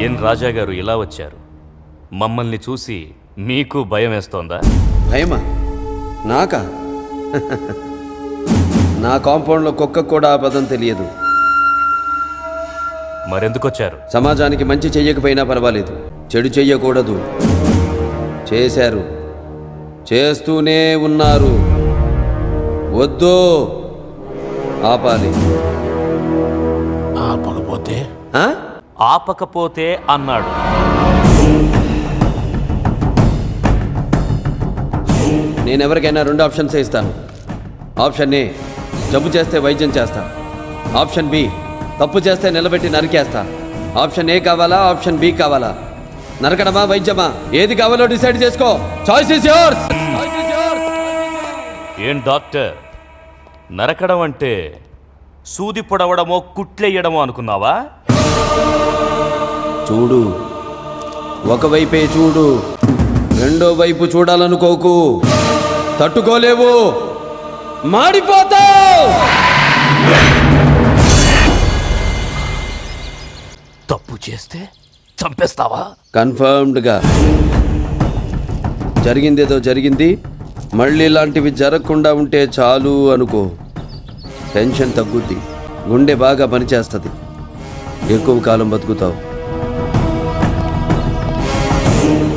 ఏం రాజా గారు ఇలా వచ్చారు. మమ్మల్ని చూసి మీకు భయం వేస్తోందా? భయమా? నాకా? నా కాంపౌండ్లో కుక్క కూడా ఆ పదం తెలియదు. మరెందుకు వచ్చారు సమాజానికి మంచి చెయ్యకపోయినా పర్వాలేదు. చెడు చెయ్యకూడదు. చేశారు. చేస్తూనే ఉన్నారు. వద్దు. ఆపాలి. ఆపకపోతే? ఆ? ఆపకపోతే అన్నాడు. నేను ఎవరికైనా రెండు ఆప్షన్స్ ఇస్తాను. ఆప్షన్ ఏ జబ్బు చేస్తే వైద్యం చేస్తా. ఆప్షన్ బి తప్పు చేస్తే నిలబెట్టి నరికేస్తా. ఆప్షన్ ఏ కావాలా ఆప్షన్ బి కావాలా? నరకడమా వైద్యమా? ఏది కావాలో డిసైడ్ చేసుకో. చాయిస్ ఇస్ యోర్స్ ఏం డాక్టర్? నరకడం అంటే సూది పొడవడమో కుట్లెయ్యడమో అనుకున్నావా? చూడు. ఒకవైపే చూడు. రెండో వైపు చూడాలనుకోకు. తట్టుకోలేవు. మాడిపోతావు. తప్పు చేస్తే చంపేస్తావా? కన్ఫర్మ్డ్గా. జరిగిందేదో జరిగింది. మళ్ళీ ఇలాంటివి జరగకుండా ఉంటే చాలు అనుకో. టెన్షన్ తగ్గుద్ది. గుండె బాగా పనిచేస్తుంది. ఎక్కువ కాలం బతుకుతావు.